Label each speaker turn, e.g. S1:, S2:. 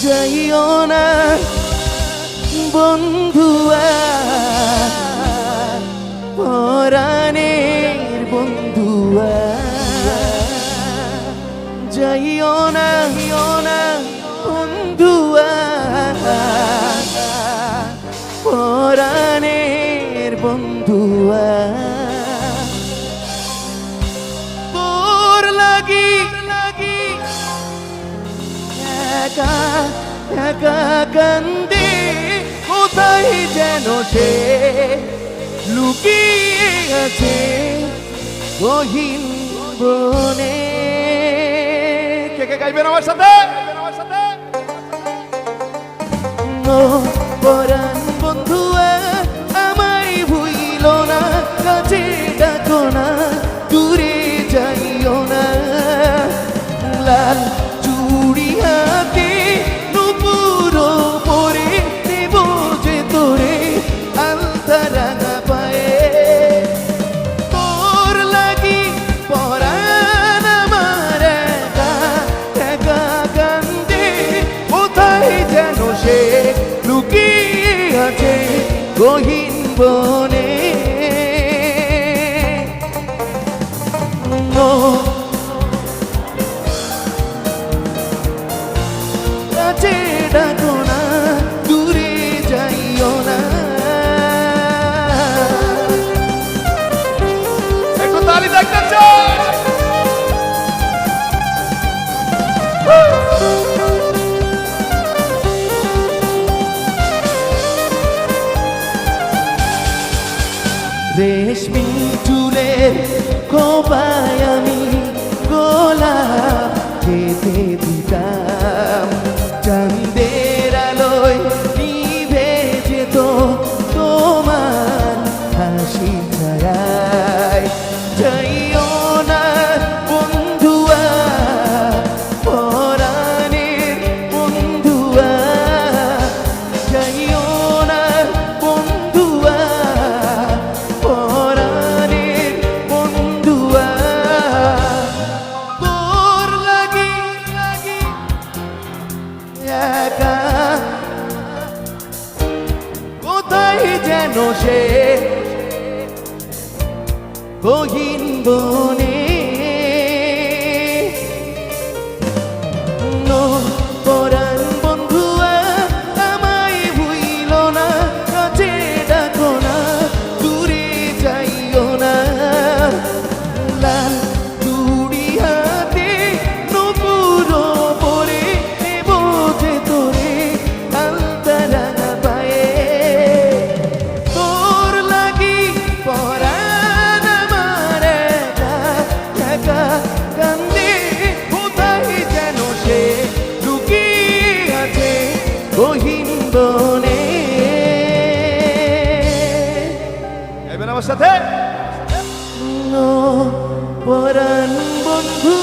S1: যাইও না বন্ধুয়া পরাণের বন্ধুয়া যাইও না যাইও না বন্ধুয়া পরাণের বন্ধুয়া তোর লাগি একা কান্দি কোথায় যেন সে লুকিয়ে আছে গহীন বনে। কে কে গাইবেন আমার সাথে? আমার সাথে? গহীন বনে ও কাছে ডাকো রেশমি চুলের কোপায় আমি গোলা খেতে যেন সে গহীন বনে
S2: গাইবেন আমার সাথে।
S1: পরাণ বন্ধু